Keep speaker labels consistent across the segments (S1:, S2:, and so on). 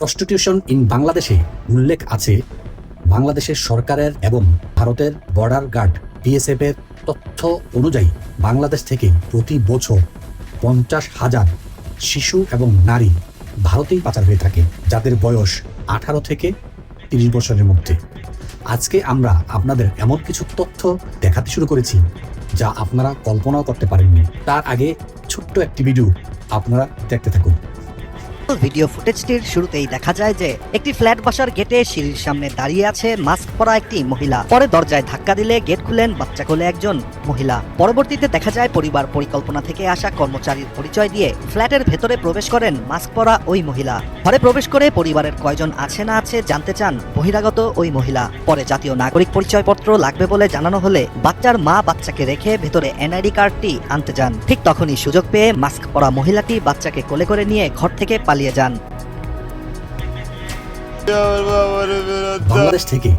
S1: Prostitution in বাংলাদেশে উল্লেখ আছে। বাংলাদেশের সরকারের এবং ভারতের বর্ডার গার্ড বিএসএফ এর তথ্য অনুযায়ী বাংলাদেশ থেকে প্রতি বছর পঞ্চাশ হাজার শিশু এবং নারী ভারতেই পাচার হয়ে থাকে, যাদের বয়স আঠারো থেকে তিরিশ বছরের মধ্যে। আজকে আমরা আপনাদের এমন কিছু তথ্য দেখাতে শুরু করেছি, যা আপনারা কল্পনাও করতে পারেননি। তার আগে ছোট্ট একটি ভিডিও আপনারা দেখতে থাকুন।
S2: ভিডিও ফুটেজটির শুরুতেই দেখা যায় যে একটি ফ্ল্যাট বাসার গেটে সিঁড়ির সামনে দাঁড়িয়ে আছে মাস্ক পরা একটি মহিলা। পরে দরজায় ধাক্কা দিলে গেট খুলেন বাচ্চা কোলে একজন মহিলা। পরবর্তীতে দেখা যায় পরিবার পরিকল্পনা থেকে আসা কর্মচারীর পরিচয় দিয়ে ফ্ল্যাটের ভেতরে প্রবেশ করেন মাস্ক পরা ওই মহিলা। ঘরে প্রবেশ করে পরিবারের কয়জন আছে না আছে জানতে চান বহিরাগত ওই মহিলা। পরে জাতীয় নাগরিক পরিচয়পত্র লাগবে বলে জানানো হলে বাচ্চার মা বাচ্চাকে রেখে ভেতরে এনআইডি কার্ডটি আনতে যান। ঠিক তখনই সুযোগ পেয়ে মাস্ক পরা মহিলাটি বাচ্চাকে কোলে করে নিয়ে ঘর থেকে পালিয়ে যান।
S1: বাংলাদেশ থেকে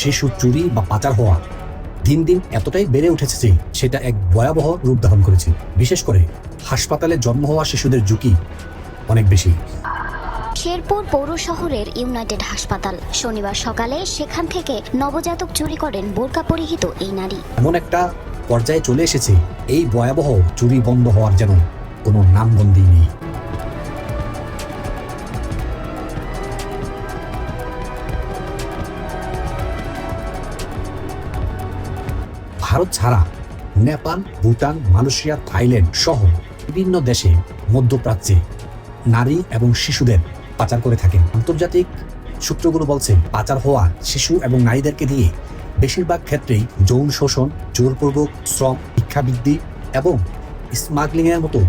S1: শিশু চুরি বা পাচার হওয়া দিন দিন এতটাই বেড়ে উঠেছে যে সেটা এক ভয়াবহ রূপ ধারণ করেছে। বিশেষ করে হাসপাতালে জন্ম হওয়া শিশুদের ঝুঁকি অনেক বেশি।
S3: শেরপুর পৌর শহরের ইউনাইটেড হাসপাতাল। শনিবার সকালে সেখান থেকে নবজাতক চুরি করেন বোরকা পরিহিত এই নারী।
S1: এমন একটা পর্যায়ে চলে এসেছে। এই ভয়াবহ চুরি বন্ধ হওয়ার যেন কোনো নামবন্দি নেই। ভারত ছাড়া নেপাল, ভুটান, মালয়েশিয়া, থাইল্যান্ড সহ বিভিন্ন দেশে মধ্যপ্রাচ্যে নারী এবং শিশুদের পাচার করে থাকেন। আন্তর্জাতিক সূত্রগুলো বলছে পাচার হওয়া শিশু এবং নারীদেরকে দিয়ে বেশিরভাগ ক্ষেত্রেই যৌন শোষণ জোরপূর্বক শ্রম শিক্ষাবৃদ্ধি এবং স্মাগলিং এর মতো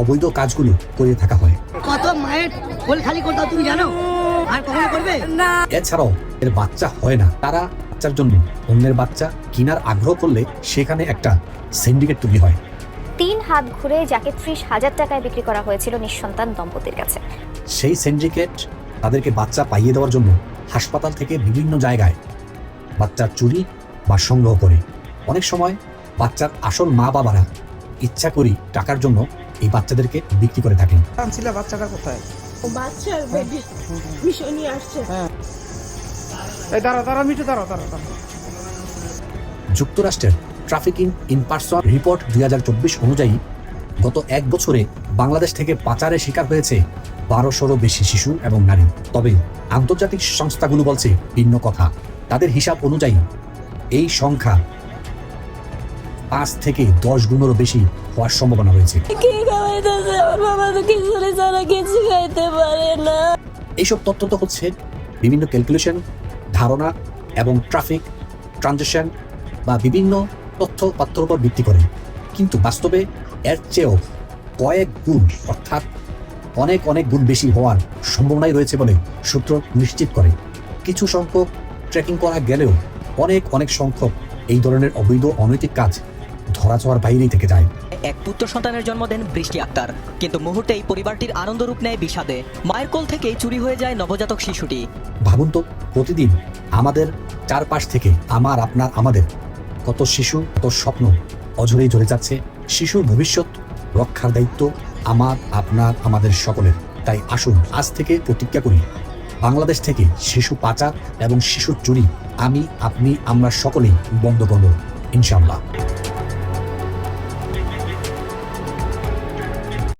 S1: অবৈধ কাজগুলো করে থাকা হয়।
S4: কত মায়ের কোল খালি করতে তুমি জানো? আর কখনো করবে?
S1: এছাড়াও এর বাচ্চা হয় না। তারা বাচ্চার জন্য অন্যের বাচ্চা কেনার আগ্রহ করলে সেখানে একটা সিন্ডিকেট তৈরি হয়।
S5: তিন হাত ঘুরে যাকে ত্রিশ হাজার টাকায় বিক্রি করা হয়েছিল নিঃসন্তান দম্পতির কাছে।
S1: সেই সিন্ডিকেট তাদেরকে বাচ্চা পাইয়ে দেওয়ার জন্য হাসপাতাল থেকে বিভিন্ন জায়গায় বাচ্চার চুরি বা সংগ্রহ করে। অনেক সময় বাচ্চার আসল মা বাবারা ইচ্ছা করি টাকার জন্য এই বাচ্চাদেরকে বিক্রি করে থাকেন।
S6: আনছিলে বাচ্চাটা কোথায়?
S7: বাচ্চার বেবি। আসছে।
S6: এই দাঁড়া দাঁড়া মিটু দাঁড়া দাঁড়া দাঁড়া
S1: যুক্তরাষ্ট্রের ট্রাফিকিং ইন পার্সন রিপোর্ট দুই হাজার চব্বিশ অনুযায়ী গত এক বছরে বাংলাদেশ থেকে পাচারের শিকার হয়েছে বারোশোরও বেশি শিশু এবং নারী। তবে আন্তর্জাতিক সংস্থাগুলো বলছে ভিন্ন কথা। তাদের হিসাব অনুযায়ী এই সংখ্যা পাঁচ থেকে দশ গুণেরও বেশি হওয়ার সম্ভাবনা রয়েছে। এইসব তথ্য তো হচ্ছে বিভিন্ন ক্যালকুলেশন, ধারণা এবং ট্রাফিক, ট্রানজেকশন বা বিভিন্ন তথ্য পাত্রের উপর ভিত্তি করে। কিন্তু বাস্তবে এর চেয়েও কয়েক গুণ অর্থাৎ অনেক অনেক গুণ বেশি হওয়ার সম্ভাবনাই রয়েছে বলে সূত্র নিশ্চিত করে। কিছু সংখ্যক ট্রেকিং করা গেলেও অনেক অনেক সংখ্যক এই ধরনের অবৈধ অনৈতিক কাজ ধরা ধরাছোঁয়ার বাইরেই থেকে যায়।
S8: এক পুত্র সন্তানের জন্ম দেন বৃষ্টি আক্তার। কিন্তু মুহূর্তেই পরিবারটির আনন্দ রূপ নেয় বিষাদে। মায়ের কোল থেকেই চুরি হয়ে যায় নবজাতক শিশুটি।
S1: ভাবুন তো প্রতিদিন আমাদের চারপাশ থেকে আমার আপনার আমাদের কত শিশু, কত স্বপ্ন অঝরেই ঝরে যাচ্ছে। শিশুর ভবিষ্যৎ রক্ষার দায়িত্ব আমার, আপনার, আমাদের সকলের। তাই আসুন, আজ থেকে প্রতিজ্ঞা করি, বাংলাদেশ থেকে শিশু পাচার এবং শিশুর চুরি আমি, আপনি, আমরা সকলেই বন্ধ করব, ইনশাআল্লাহ।